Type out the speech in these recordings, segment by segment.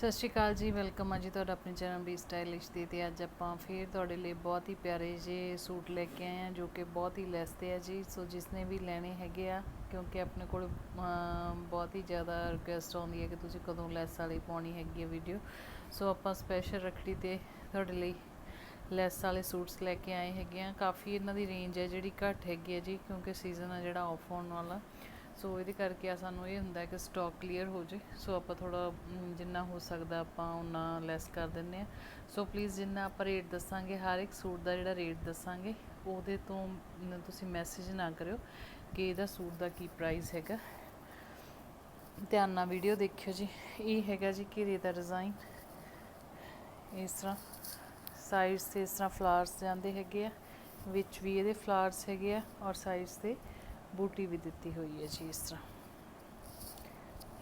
ਸਤਿ ਸ਼੍ਰੀ ਅਕਾਲ ਜੀ, ਵੈਲਕਮ ਆ ਜੀ ਤੁਹਾਡਾ ਆਪਣੇ ਚੈਨਲ ਵੀ ਸਟਾਈਲਿਸ਼ ਦੀ ਤੇ ਅੱਜ ਆਪਾਂ ਫੇਰ ਤੁਹਾਡੇ ਲਈ ਬਹੁਤ ਹੀ ਪਿਆਰੇ ਜੇ ਸੂਟ ਲੈ ਕੇ ਆਏ ਆ ਜੋ ਕਿ ਬਹੁਤ ਹੀ ਲੈਸ ਤੇ ਆ ਜੀ। ਸੋ ਜਿਸਨੇ ਵੀ ਲੈਣੇ ਹੈਗੇ ਆ, ਕਿਉਂਕਿ ਆਪਣੇ ਕੋਲ ਬਹੁਤ ਹੀ ਜ਼ਿਆਦਾ ਰਿਕੁਐਸਟ ਆਉਂਦੀ ਹੈ ਕਿ ਤੁਸੀਂ ਕਦੋਂ ਲੈਸ ਵਾਲੀ ਪਾਉਣੀ ਹੈਗੀ ਹੈ ਵੀਡੀਓ ਸੋ ਆਪਾਂ ਸਪੈਸ਼ਲ ਰੱਖੜੀ ਤੇ ਤੁਹਾਡੇ ਲਈ ਲੈਸ ਵਾਲੇ ਸੂਟਸ ਲੈ ਕੇ ਆਏ ਹੈਗੇ ਆ। ਕਾਫੀ ਇਹਨਾਂ ਦੀ ਰੇਂਜ ਹੈ ਜਿਹੜੀ ਘੱਟ ਹੈਗੀ ਹੈ ਜੀ, ਕਿਉਂਕਿ ਸੀਜ਼ਨ ਆ ਜਿਹੜਾ ਆਫ ਹੋਣ ਵਾਲਾ। ਸੋ ਇਹਦੇ ਕਰਕੇ ਆ ਸਾਨੂੰ ਇਹ ਹੁੰਦਾ ਕਿ ਸਟਾਕ ਕਲੀਅਰ ਹੋ ਜੇ। ਸੋ ਆਪਾਂ ਥੋੜਾ ਜਿੰਨਾ ਹੋ ਸਕਦਾ ਆਪਾਂ ਉਹਨਾਂ ਲੈਸ ਕਰ ਦਿੰਨੇ ਆ ਸੋ ਪਲੀਜ਼ ਜਿੰਨਾ ਆਪਾਂ ਰੇਟ ਦੱਸਾਂਗੇ, ਹਰ ਇੱਕ ਸੂਟ ਦਾ ਜਿਹੜਾ ਰੇਟ ਦੱਸਾਂਗੇ, ਉਹਦੇ ਤੋਂ ਤੁਸੀਂ ਮੈਸੇਜ ਨਾ ਕਰਿਓ ਕਿ ਇਹਦਾ ਸੂਟ ਦਾ ਕੀ ਪ੍ਰਾਈਸ ਹੈਗਾ। ਧਿਆਨ ਨਾਲ ਵੀਡੀਓ ਦੇਖਿਓ ਜੀ। ਇਹ ਹੈਗਾ ਜੀ ਘੇਰੇ ਦਾ ਡਿਜ਼ਾਈਨ ਇਸ ਤਰ੍ਹਾਂ ਸਾਈਡਸ ਤੇ ਇਸ ਤਰ੍ਹਾਂ ਫਲਾਵਰਸ ਜਾਂਦੇ ਹੈਗੇ ਆ, ਵਿੱਚ ਵੀ ਇਹਦੇ ਫਲਾਵਰਸ ਹੈਗੇ ਆ ਔਰ ਸਾਈਡਸ ਤੇ ਬੂਟੀ ਵੀ ਦਿੱਤੀ ਹੋਈ ਹੈ ਜੀ ਇਸ ਤਰ੍ਹਾਂ।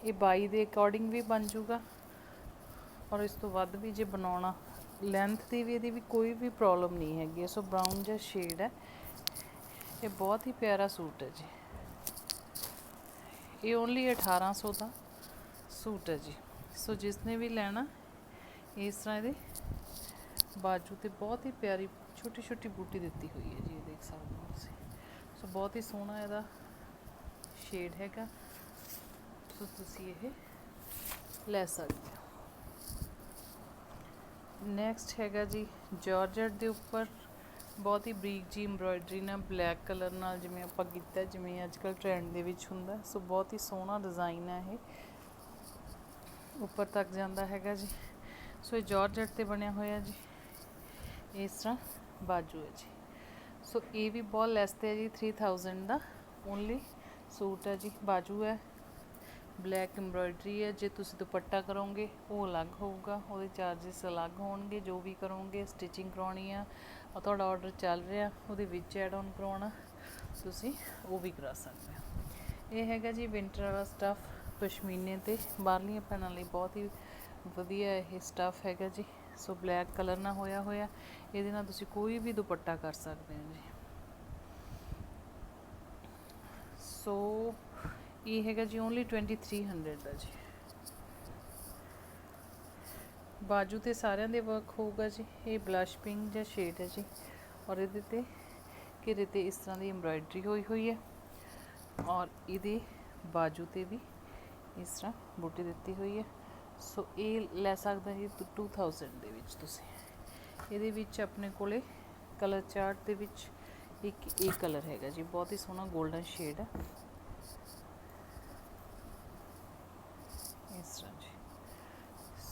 ਇਹ 22 ਦੇ ਅਕੋਰਡਿੰਗ ਵੀ ਬਣ ਜਾਊਗਾ ਔਰ ਇਸ ਤੋਂ ਵੱਧ ਵੀ ਜੇ ਬਣਾਉਣਾ ਲੈਂਥ ਦੀ ਵੀ ਇਹਦੀ ਵੀ ਕੋਈ ਵੀ ਪ੍ਰੋਬਲਮ ਨਹੀਂ ਹੈਗੀ। ਸੋ ਬ੍ਰਾਊਨ ਜਿਹਾ ਸ਼ੇਡ ਹੈ। ਇਹ ਬਹੁਤ ਹੀ ਪਿਆਰਾ ਸੂਟ ਹੈ ਜੀ। ਇਹ ਓਨਲੀ 1800 ਦਾ ਸੂਟ ਹੈ ਜੀ। ਸੋ ਜਿਸ ਨੇ ਵੀ ਲੈਣਾ, ਇਸ ਤਰ੍ਹਾਂ ਇਹਦੇ ਬਾਜੂ ਤੇ ਬਹੁਤ ਹੀ ਪਿਆਰੀ ਛੋਟੀ ਛੋਟੀ ਬੂਟੀ ਦਿੱਤੀ ਹੋਈ ਹੈ ਜੀ, ਇਹ ਦੇਖ ਸਕਦੇ ਹੋ ਤੁਸੀਂ। ਸੋ ਬਹੁਤ ਹੀ ਸੋਹਣਾ ਇਹਦਾ ਸ਼ੇਡ ਹੈਗਾ। ਸੋ ਤੁਸੀਂ ਇਹ ਲੈ ਸਕਦੇ ਹੋ। ਨੈਕਸਟ ਹੈਗਾ ਜੀ ਜਾਰਜਟ ਦੇ ਉੱਪਰ। ਬਹੁਤ ਹੀ ਬਰੀਕ ਜੀ ਐਮਬ੍ਰੋਇਡਰੀ ਨਾਲ ਬਲੈਕ ਕਲਰ ਨਾਲ ਜਿਵੇਂ ਆਪਾਂ ਕੀਤਾ, ਜਿਵੇਂ ਅੱਜ ਕੱਲ ਟ੍ਰੈਂਡ ਦੇ ਵਿੱਚ ਹੁੰਦਾ। ਸੋ ਬਹੁਤ ਹੀ ਸੋਹਣਾ ਡਿਜ਼ਾਈਨ ਹੈ ਇਹ। ਉੱਪਰ ਤੱਕ ਜਾਂਦਾ ਹੈਗਾ ਜੀ। ਸੋ ਇਹ ਜਾਰਜਟ ਤੇ ਬਣਿਆ ਹੋਇਆ ਜੀ। ਇਸ ਤਰ੍ਹਾਂ ਬਾਜੂ ਹੈ ਜੀ। ਸੋ ਇਹ ਵੀ ਬਹੁਤ ਲੈਸ ਤੇ ਹੈ ਜੀ 3000 ਦਾ ਓਨਲੀ ਸੂਟ ਹੈ ਜੀ, ਬਾਜੂ ਹੈ। ਬਲੈਕ ਐਮਬ੍ਰੋਇਡਰੀ ਹੈ, ਜੇ ਤੁਸੀਂ ਦੁਪੱਟਾ ਕਰੋਗੇ, ਉਹ ਅਲੱਗ ਹੋਊਗਾ, ਉਹਦੇ ਚਾਰजेस ਅਲੱਗ ਹੋਣਗੇ, ਜੋ ਵੀ ਕਰੋਗੇ ਸਟਿਚਿੰਗ ਕਰਾਉਣੀ ਆ ਤੁਹਾਡਾ ਆਰਡਰ ਚੱਲ ਰਿਹਾ, ਉਹਦੇ ਵਿੱਚ ਐਡ ਆਨ ਕਰਾਉਣਾ, ਤੁਸੀਂ ਉਹ ਵੀ ਕਰਾ ਸਕਦੇ ਹੋ। ਇਹ ਹੈਗਾ ਜੀ ਵਿੰਟਰ ਵਾਲਾ ਸਟਫ ਪਸ਼ਮੀਨੇ ਤੇ, ਬਾਹਰਲੀਆਂ ਭੈਣਾਂ ਲਈ ਬਹੁਤ ਹੀ ਵਧੀਆ ਇਹ ਸਟਫ ਹੈਗਾ ਜੀ। ਸੋ ਬਲੈਕ ਕਲਰ ਨਾਲ ਹੋਇਆ ਹੋਇਆ, ਇਹਦੇ ਨਾਲ ਤੁਸੀਂ ਕੋਈ ਵੀ ਦੁਪੱਟਾ ਕਰ ਸਕਦੇ ਹੋ ਜੀ। ਸੋ ਇਹ ਹੈਗਾ ਜੀ ਓਨਲੀ 2300 ਦਾ ਜੀ। ਬਾਜੂ ਤੇ ਸਾਰਿਆਂ ਦੇ ਵਰਕ ਹੋਊਗਾ ਜੀ, ਇਹ ਬਲਸ਼ ਪਿੰਕ ਜਿਹਾ ਸ਼ੇਡ ਹੈ ਜੀ। ਔਰ ਇਹਦੇ ਤੇ ਘੇਰੇ ਤੇ ਇਸ ਤਰ੍ਹਾਂ ਦੀ ਐਮਬ੍ਰਾਇਡਰੀ ਹੋਈ ਹੋਈ ਹੈ। ਔਰ ਇਹਦੇ ਬਾਜੂ ਤੇ ਵੀ ਇਸ ਤਰ੍ਹਾਂ ਬੂਟੀ ਦਿੱਤੀ ਹੋਈ ਹੈ। ਸੋ ਇਹ ਲੈ ਸਕਦਾ ਜੀ 2000 ਦੇ ਵਿੱਚ ਤੁਸੀਂ। ਇਹਦੇ ਵਿੱਚ ਆਪਣੇ ਕੋਲੇ ਕਲਰ ਚਾਰਟ ਦੇ ਵਿੱਚ ਇੱਕ ਇਹ ਕਲਰ ਹੈਗਾ ਜੀ, ਬਹੁਤ ਹੀ ਸੋਹਣਾ 골ਡਨ ਸ਼ੇਡ ਹੈ ਇਸ ਤਰ੍ਹਾਂ ਜੀ।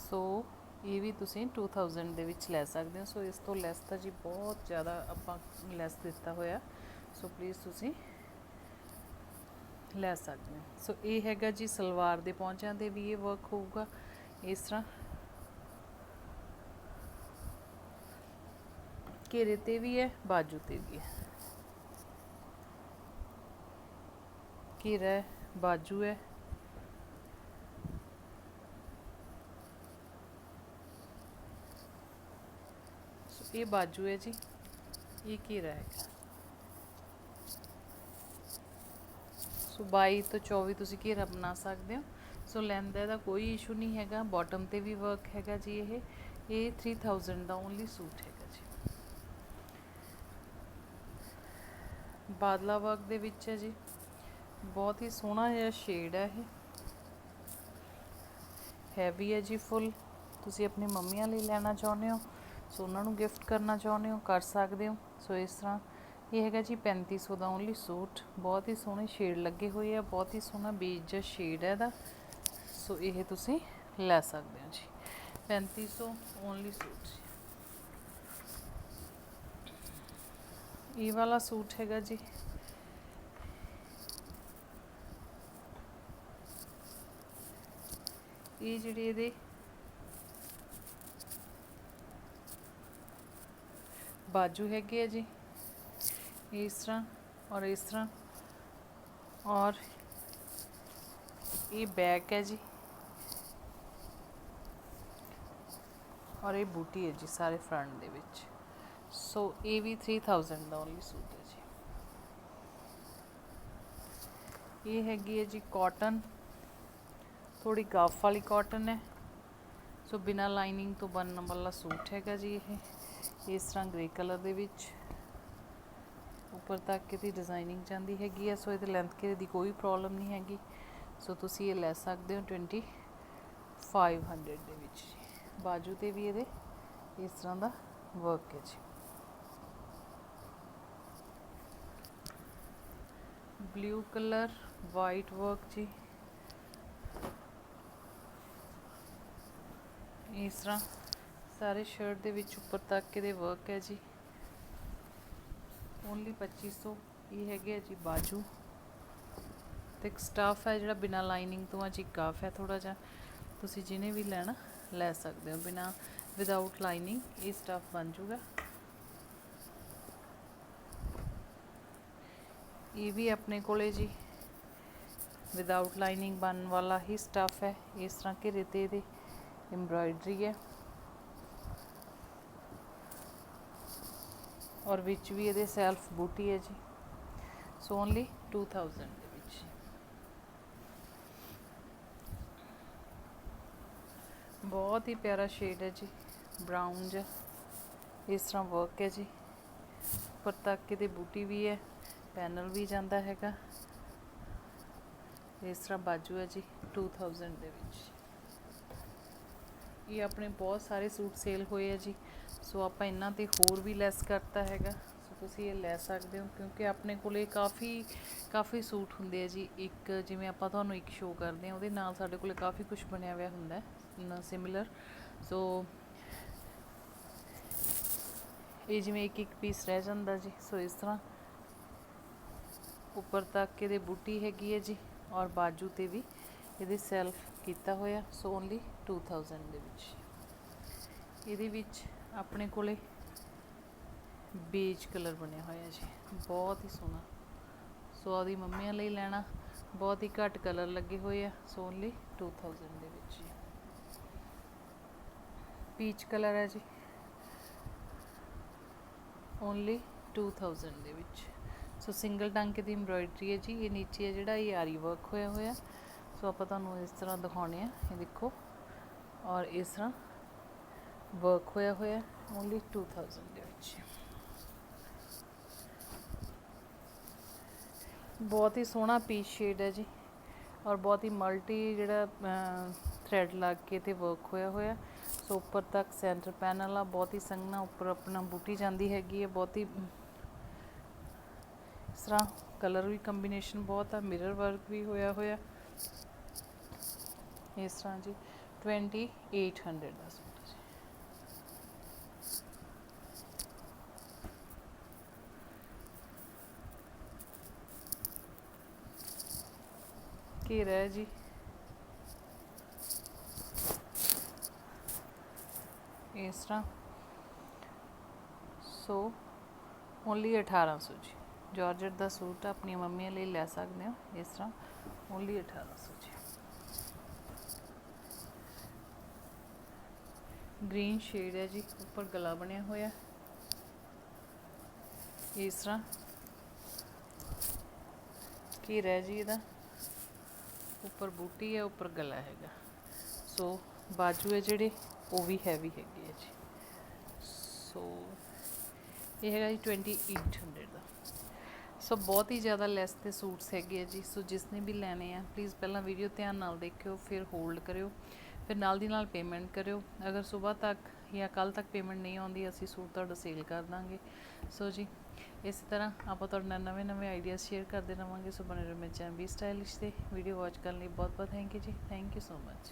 ਸੋ ਇਹ ਵੀ ਤੁਸੀਂ 2000 ਦੇ ਵਿੱਚ ਲੈ ਸਕਦੇ ਹੋ। ਸੋ ਇਸ ਤੋਂ ਲੈਸ ਤਾਂ ਜੀ ਬਹੁਤ ਜ਼ਿਆਦਾ ਆਪਾਂ ਲੈਸ ਦਿੱਤਾ ਹੋਇਆ। ਸੋ ਪਲੀਜ਼ ਤੁਸੀਂ ਲੈ ਸਕਦੇ ਹੋ। ਸੋ ਇਹ ਹੈਗਾ ਜੀ ਸਲਵਾਰ ਦੇ ਪੌਂਚਿਆਂ ਦੇ ਵੀ ਇਹ ਵਰਕ ਹੋਊਗਾ। ਇਸ ਤਰ੍ਹਾਂ। ਘੇਰੇ ਤੇ ਵੀ ਹੈ, ਬਾਜੂ ਤੇ ਵੀ ਹੈ। ਘੇਰਾ ਬਾਜੂ ਹੈ। ਇਹ ਬਾਜੂ ਹੈ ਜੀ, ਇਹ ਘੇਰਾ ਹੈਗਾ ਸੋ 22 ਤੋਂ 24 ਤੁਸੀਂ ਘੇਰਾ ਬਣਾ ਸਕਦੇ ਹੋ। ਸੋ ਲੈਂਦਾ ਦਾ ਇਹਦਾ ਕੋਈ ਇਸ਼ੂ ਨਹੀਂ ਹੈਗਾ। ਬਾਟਮ ਤੇ ਵੀ ਵਰਕ ਹੈਗਾ ਜੀ ਇਹ। ਇਹ 3000 ਦਾ ਓਨਲੀ ਸੂਟ ਹੈਗਾ ਜੀ। ਬਾਦਲਾ ਵਰਕ ਦੇ ਵਿੱਚ ਹੈ ਜੀ। ਬਹੁਤ ਹੀ ਸੋਹਣਾ ਜਿਹਾ ਸ਼ੇਡ ਹੈ ਇਹ। ਹੈਵੀ ਹੈ ਜੀ ਫੁੱਲ ਤੁਸੀਂ ਆਪਣੀ ਮੰਮੀਆਂ ਲਈ ਲੈਣਾ ਚਾਹੁੰਦੇ ਹੋ। ਸੋ ਉਹਨਾਂ ਨੂੰ ਗਿਫਟ ਕਰਨਾ ਚਾਹੁੰਦੇ ਹੋ। ਕਰ ਸਕਦੇ ਹੋ। ਸੋ ਇਸ ਤਰ੍ਹਾਂ ਇਹ ਹੈਗਾ ਜੀ 3500 ਦਾ ਓਨਲੀ ਸੂਟ ਬਹੁਤ ਹੀ ਸੋਹਣੇ ਸ਼ੇਡ ਲੱਗੇ ਹੋਏ ਆ। ਬਹੁਤ ਹੀ ਸੋਹਣਾ ਬੀਜ ਜਿਹਾ ਸ਼ੇਡ ਹੈ ਇਹਦਾ। ਸੋ ਇਹ ਤੁਸੀਂ ਲੈ ਸਕਦੇ ਹੋ ਜੀ। 3500 ਓਨਲੀ ਸੂਟ ਇਹ ਵਾਲਾ ਸੂਟ ਹੈਗਾ ਜੀ। ਇਹ ਜਿਹੜੇ ਇਹਦੇ ਬਾਜੂ ਹੈਗੇ ਆ ਜੀ। ਇਸ ਤਰ੍ਹਾਂ ਔਰ ਇਸ ਤਰ੍ਹਾਂ। ਔਰ ਇਹ ਬੈਕ ਹੈ ਜੀ। ਔਰ ਇਹ ਬੂਟੀ ਹੈ ਜੀ ਸਾਰੇ ਫਰੰਟ ਦੇ ਵਿੱਚ। ਸੋ ਇਹ ਵੀ 3000 ਦਾ ਓਨਲੀ ਸੂਟ ਹੈ ਜੀ। ਇਹ ਹੈਗੀ ਹੈ ਜੀ ਕਾਟਨ ਥੋੜੀ ਗਫ ਵਾਲੀ ਕਾਟਨ ਹੈ। ਸੋ ਬਿਨਾ ਲਾਈਨਿੰਗ ਤੋਂ ਬਣਨ ਵਾਲਾ ਸੂਟ ਹੈਗਾ ਜੀ ਇਹ। ਇਸ ਤਰ੍ਹਾਂ ਗ੍ਰੇ ਕਲਰ ਦੇ ਵਿੱਚ। ਉੱਪਰ ਤੱਕ ਇਹਦੀ ਡਿਜ਼ਾਈਨਿੰਗ ਜਾਂਦੀ ਹੈਗੀ ਹੈ। ਸੋ ਇਹਦੇ ਲੈਂਥ ਘੇਰੇ ਦੀ ਕੋਈ ਪ੍ਰੋਬਲਮ ਨਹੀਂ ਹੈਗੀ। ਸੋ ਤੁਸੀਂ ਇਹ ਲੈ ਸਕਦੇ ਹੋ 2500 ਦੇ ਵਿੱਚ ਬਾਜੂ ਤੇ ਵੀ ਇਹਦੇ ਇਸ ਤਰ੍ਹਾਂ ਦਾ ਵਰਕ ਹੈ ਜੀ। ਬਲੂ ਕਲਰ ਵਾਈਟ ਵਰਕ ਜੀ। ਇਸ ਤਰ੍ਹਾਂ ਸਾਰੇ ਸ਼ਰਟ ਦੇ ਵਿੱਚ ਉੱਪਰ ਤੱਕ ਇਹਦੇ ਵਰਕ ਹੈ ਜੀ। ਓਨਲੀ 2500 ਇਹ ਹੈਗੇ ਆ ਜੀ ਬਾਜੂ। ਤੇ ਇੱਕ ਸਟਾਫ ਹੈ ਜਿਹੜਾ ਬਿਨਾ ਲਾਈਨਿੰਗ ਤੋਂ ਆ ਜੀ ਕਾਫ ਹੈ ਥੋੜਾ ਜਿਹਾ। ਤੁਸੀਂ ਜਿਹਨੇ ਵੀ ਲੈਣਾ ਲੈ ਸਕਦੇ ਹੋ ਬਿਨਾ ਵਿਦਆਊਟ ਲਾਈਨਿੰਗ ਇਹ ਸਟਾਫ ਬਣ ਜੂਗਾ। ਇਹ ਵੀ ਆਪਣੇ ਕੋਲੇ ਜੀ। ਵਿਦਆਊਟ ਲਾਈਨਿੰਗ ਬਣਨ ਵਾਲਾ ਹੀ ਸਟਾਫ ਹੈ। ਇਸ ਤਰ੍ਹਾਂ ਘੇਰੇ ਤੇ ਇਹਦੇ ਐਮਬਰਾਇਡਰੀ ਹੈ। ਔਰ ਵਿੱਚ ਵੀ ਇਹਦੇ ਸੈਲਫ ਬੂਟੀ ਹੈ ਜੀ। ਸੋ ਓਨਲੀ 2000 ਦੇ ਵਿੱਚ ਬਹੁਤ ਹੀ ਪਿਆਰਾ ਸ਼ੇਡ ਹੈ ਜੀ। ਬਰਾਊਨ ਜਿਹਾ। ਇਸ ਤਰ੍ਹਾਂ ਵਰਕ ਹੈ ਜੀ। ਉੱਪਰ ਤੱਕ ਇਹਦੇ ਬੂਟੀ ਵੀ ਹੈ ਪੈਨਲ ਵੀ ਜਾਂਦਾ ਹੈਗਾ। ਇਸ ਤਰ੍ਹਾਂ ਬਾਜੂ ਹੈ ਜੀ 2000 ਦੇ ਵਿੱਚ। ਇਹ ਆਪਣੇ ਬਹੁਤ ਸਾਰੇ ਸੂਟ ਸੇਲ ਹੋਏ ਆ ਜੀ। ਸੋ ਆਪਾਂ ਇਹਨਾਂ ਤੇ ਹੋਰ ਵੀ ਲੈਸ ਕਰਤਾ ਹੈਗਾ। ਤੁਸੀਂ ਇਹ ਲੈ ਸਕਦੇ ਹੋ, ਕਿਉਂਕਿ ਆਪਣੇ ਕੋਲੇ ਕਾਫੀ ਕਾਫੀ ਸੂਟ ਹੁੰਦੇ ਆ ਜੀ। ਇੱਕ ਜਿਵੇਂ ਆਪਾਂ ਤੁਹਾਨੂੰ ਇੱਕ ਸ਼ੋਅ ਕਰਦੇ ਆ ਉਹਦੇ ਨਾਲ ਸਾਡੇ ਕੋਲੇ ਕਾਫੀ ਕੁਝ ਬਣਿਆ ਹੋਇਆ ਹੁੰਦਾ ਹੈ ਸਿਮਿਲਰ ਸੋ ਇਹ ਜਿਵੇਂ ਇੱਕ ਇੱਕ ਪੀਸ ਰਹਿ ਜਾਂਦਾ ਜੀ। ਸੋ ਇਸ ਤਰ੍ਹਾਂ ਉੱਪਰ ਤੱਕ ਇਹਦੇ ਬੂਟੀ ਹੈਗੀ ਹੈ ਜੀ, ਔਰ ਬਾਜੂ ਤੇ ਵੀ ਇਹਦੇ ਸੈਲਫ ਕੀਤਾ ਹੋਇਆ। ਸੋ ਓਨਲੀ 2000 ਦੇ ਵਿੱਚ। ਇਹਦੇ ਵਿੱਚ ਆਪਣੇ ਕੋਲੇ ਬੇਜ ਕਲਰ ਬਣਿਆ ਹੋਇਆ ਜੀ। ਬਹੁਤ ਹੀ ਸੋਹਣਾ। ਸੋ ਆਦੀ ਮੰਮੀਆਂ ਲਈ ਲੈਣਾ। ਬਹੁਤ ਹੀ ਘੱਟ ਕਲਰ ਲੱਗੇ ਹੋਏ ਆ। ਸੋ ਓਨਲੀ 2000 ਦੇ ਵਿੱਚ ਜੀ। ਪੀਚ ਕਲਰ ਹੈ ਜੀ। ਓਨਲੀ 2000 ਦੇ ਵਿੱਚ। ਸੋ ਸਿੰਗਲ ਟਾਂਕੇ ਦੀ ਐਮਬ੍ਰੋਇਡਰੀ ਹੈ ਜੀ। ਇਹ ਨੀਚੇ ਹੈ ਜਿਹੜਾ ਇਹ ਆਰੀ ਵਰਕ ਹੋਇਆ ਹੋਇਆ। ਸੋ ਆਪਾਂ ਤੁਹਾਨੂੰ ਇਸ ਤਰ੍ਹਾਂ ਦਿਖਾਉਣੇ ਆ। ਇਹ ਦੇਖੋ। ਔਰ ਇਸ ਤਰ੍ਹਾਂ ਵਰਕ ਹੋਇਆ ਹੋਇਆ। ਓਨਲੀ 2000 ਦੇ ਵਿੱਚ। ਬਹੁਤ ਹੀ ਸੋਹਣਾ ਪੀਚ ਸ਼ੇਡ ਹੈ ਜੀ ਔਰ ਬਹੁਤ ਹੀ ਮਲਟੀ ਜਿਹੜਾ ਥ੍ਰੈਡ ਲੱਗ ਕੇ ਤੇ ਵਰਕ ਹੋਇਆ ਹੋਇਆ। ਸੋ ਉੱਪਰ ਤੱਕ ਸੈਂਟਰ ਪੈਨਲ ਆ ਬਹੁਤ ਹੀ ਸੰਘਣਾ ਉੱਪਰ ਆਪਣਾ ਬੂਟੀ ਜਾਂਦੀ ਹੈਗੀ ਹੈ, ਬਹੁਤ ਹੀ ਇਸ ਤਰ੍ਹਾਂ ਕਲਰ ਵੀ ਕੰਬੀਨੇਸ਼ਨ ਬਹੁਤ ਆ ਮਿਰਰ ਵਰਕ ਵੀ ਹੋਇਆ ਹੋਇਆ। ਇਸ ਤਰ੍ਹਾਂ ਜੀ 2800 ਦਾ ਘੇਰਾ ਹੈ ਜੀ। ਇਸ ਤਰ੍ਹਾਂ। ਸੋ, ਓਨਲੀ 1800 ਜੀ। ਜਾਰਜਟ ਦਾ ਸੂਟ ਆਪਣੀਆਂ ਮੰਮੀਆਂ ਲਈ ਲੈ ਸਕਦੇ ਹੋ। ਇਸ ਤਰ੍ਹਾਂ, ਓਨਲੀ 1800 ਜੀ। ਗ੍ਰੀਨ ਸ਼ੇਡ ਹੈ ਜੀ। ਉੱਪਰ ਗਲਾ ਬਣਿਆ ਹੋਇਆ। ਇਸ ਤਰ੍ਹਾਂ। ਕੀ ਰਹਿ ਜੀ ਇਹਦਾ? ਉੱਪਰ ਬੂਟੀ ਹੈ, ਉੱਪਰ ਗਲਾ ਹੈਗਾ। ਸੋ ਬਾਜੂ ਹੈ ਜਿਹੜੇ, ਉਹ ਵੀ ਹੈਵੀ ਹੈਗੇ ਹੈ ਜੀ। ਸੋ ਇਹ ਹੈਗਾ ਜੀ 2800 ਦਾ। ਸੋ ਬਹੁਤ ਹੀ ਜ਼ਿਆਦਾ ਲੈਸ ਤੇ ਸੂਟਸ ਹੈਗੇ ਆ ਜੀ। ਸੋ ਜਿਸ ਨੇ ਵੀ ਲੈਣੇ ਆ ਪਲੀਜ਼ ਪਹਿਲਾਂ ਵੀਡੀਓ ਧਿਆਨ ਨਾਲ ਦੇਖਿਓ, ਫਿਰ ਹੋਲਡ ਕਰਿਓ, ਫਿਰ ਨਾਲ ਦੀ ਨਾਲ ਪੇਮੈਂਟ ਕਰਿਓ। ਅਗਰ ਸਵੇਰ ਤੱਕ ਜਾਂ ਕੱਲ ਤੱਕ ਪੇਮੈਂਟ ਨਹੀਂ ਆਉਂਦੀ, ਅਸੀਂ ਸੂਟ ਤੁਹਾਡਾ ਸੇਲ ਕਰ ਦਾਂਗੇ। ਸੋ ਜੀ ਇਸ ਤਰ੍ਹਾਂ ਆਪਾਂ ਤੁਹਾਡੇ ਨਾਲ ਨਵੇਂ ਨਵੇਂ ਆਈਡੀਆਜ਼ ਸ਼ੇਅਰ ਕਰਦੇ ਰਵਾਂਗੇ। ਸੋ ਬਣੇ ਰਹੋ ਮੇਰੇ ਚੈਨਲ ਵੀ ਸਟਾਈਲਿਸ਼ ਤੇ ਵੀਡੀਓ ਵਾਚ ਕਰਨ ਲਈ ਬਹੁਤ ਬਹੁਤ thank you ji. Thank you so much